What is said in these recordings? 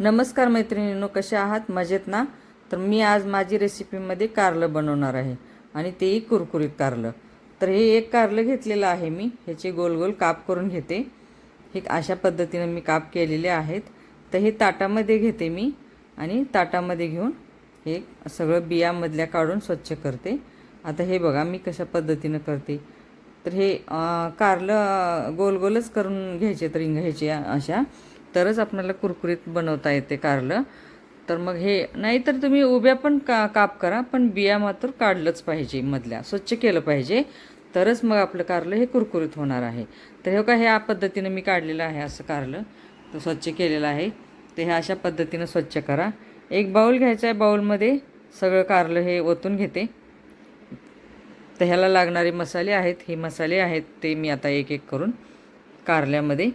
नमस्कार मैत्रिणींनो कसे आहात? मजेत ना? तर मी आज माझी रेसिपीमध्ये कारलं बनवणार आहे आणि तेही कुरकुरीत कारलं. तर हे एक कारलं घेतलेलं आहे मी. ह्याचे गोल गोल काप करून घेते. हे अशा पद्धतीनं मी काप केलेले आहेत. तर हे ताटामध्ये घेते मी आणि ताटामध्ये घेऊन हे सगळं बियामधल्या काढून स्वच्छ करते. आता हे बघा मी कशा पद्धतीनं करते. तर हे कारलं गोल गोलच करून घ्यायचे तर घ्यायचे अशा. तरच आपल्याला कुरकुरीत बनवता येते कारलं. तर मग हे नाहीतर तुम्ही उभ्या पण का काप करा पण बिया मात्र काढलंच पाहिजे मधल्या. स्वच्छ केलं पाहिजे. तरच मग आपलं कारलं हे कुरकुरीत होणार आहे. तर हे का ह्या पद्धतीनं मी काढलेलं आहे असं कारलं. तर स्वच्छ केलेलं आहे. तर हे अशा पद्धतीनं स्वच्छ करा. एक बाऊल घ्यायचा आहे बाऊलमध्ये. सगळं कारलं हे ओतून घेते. तर ह्याला लागणारे मसाले आहेत हे मसाले आहेत ते मी आता एक एक करून कारल्यामध्ये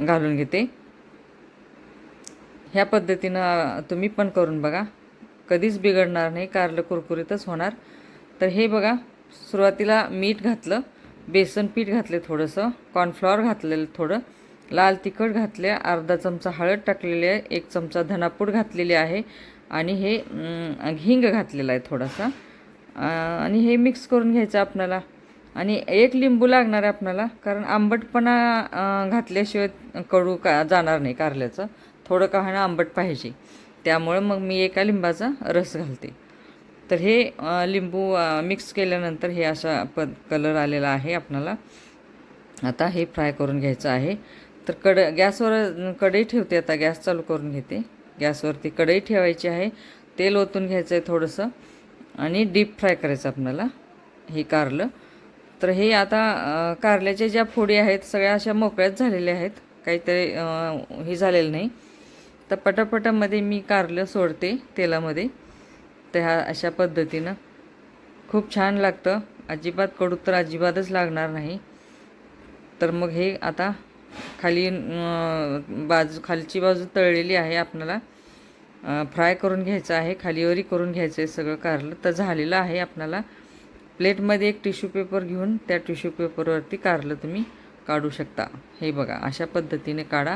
घालून घेते. ह्या पद्धतीनं तुम्ही पण करून बघा. कधीच बिघडणार नाही कारलं कुरकुरीतच होणार. तर हे बघा सुरुवातीला मीठ घातलं बेसन पीठ घातले थोडंसं कॉर्नफ्लॉवर घातलेलं थोडं लाल तिखट घातले अर्धा चमचा हळद टाकलेली आहे एक चमचा धनापूड घातलेली आहे आणि हे हिंग घातलेला आहे थोडासा. आणि हे मिक्स करून घ्यायचं आपल्याला. आणि एक लिंबू लागणार आहे आपल्याला कारण आंबटपणा घातल्याशिवाय कडू का जाणार नाही कारल्याचं. थोडं का होईना आंबट पाहिजे. त्यामुळं मग मी एका लिंबाचा रस घालते. तर हे लिंबू मिक्स केल्यानंतर हे असा प कलर आलेला आहे आपणाला. आता हे फ्राय करून घ्यायचं आहे. तर कड गॅसवर कढई ठेवते आता गॅस चालू करून घेते. गॅसवरती कढई ठेवायची आहे. तेल ओतून घ्यायचं आहे थोडंसं. आणि डीप फ्राय करायचं आपल्याला. हे कारलं. तर हे आता कारल्याच्या ज्या फोडी आहेत सगळ्या अशा मोकळ्याच झालेल्या आहेत. काहीतरी हे झालेलं नाही. तर पटापटामध्ये मी कारलं सोडते तेलामध्ये. तर ह्या अशा पद्धतीनं. खूप छान लागतं. अजिबात कडू तर अजिबातच लागणार नाही. तर मग हे आता खाली बाजू खालची बाजू तळलेली आहे आपल्याला. फ्राय करून घ्यायचं आहे. खालीवरी करून घ्यायचं आहे सगळं कारलं. तर झालेलं आहे आपल्याला. प्लेटमध्ये एक टिश्यू पेपर घेऊन त्या टिश्यू पेपरवरती कारलं तुम्ही काढू शकता. हे बघा अशा पद्धतीने काढा.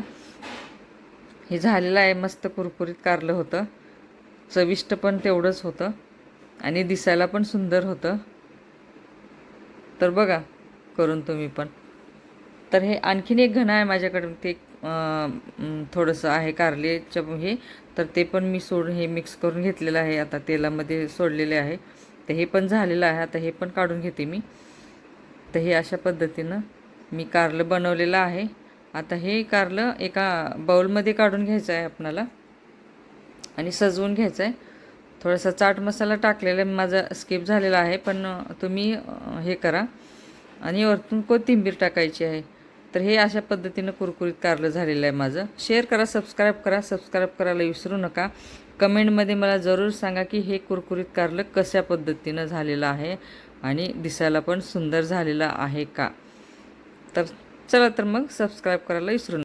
हे झालेलं आहे मस्त कुरकुरीत कारलं होतं. चविष्ट पण तेवढंच होतं. आणि दिसायला पण सुंदर होतं. तर बघा करून तुम्ही पण. तर हे आणखीन एक घणं आहे माझ्याकडे. ते एक थोडंसं आहे कारलेचं हे. तर ते पण मी सोडून हे मिक्स करून घेतलेलं आहे. आता तेलामध्ये सोडलेले आहे. तर हे पण झालेलं आहे. आता हे पण काढून घेते मी. तर हे अशा पद्धतीनं मी कारलं बनवलेलं आहे. आता हे कारलं एका बाउलमध्ये काढून घ्यायचं आहे आपणाला. आणि सजवून घ्यायचं आहे. थोडासा चाट मसाला टाकलेला माझा स्किप झालेला आहे पण तुम्ही हे करा. आणि वरतून कोथिंबीर टाकायची आहे. तर हे अशा पद्धतीनं कुरकुरीत कारलं झालेलं आहे माझं. शेअर करा सबस्क्राईब करा सबस्क्राईब करायला विसरू नका. कमेंटमध्ये मला जरूर सांगा की हे कुरकुरीत कारलं कशा पद्धतीनं झालेलं आहे आणि दिसायला पण सुंदर झालेलं आहे का? तर चला तर मग सबस्क्राईब करायला विसरू नका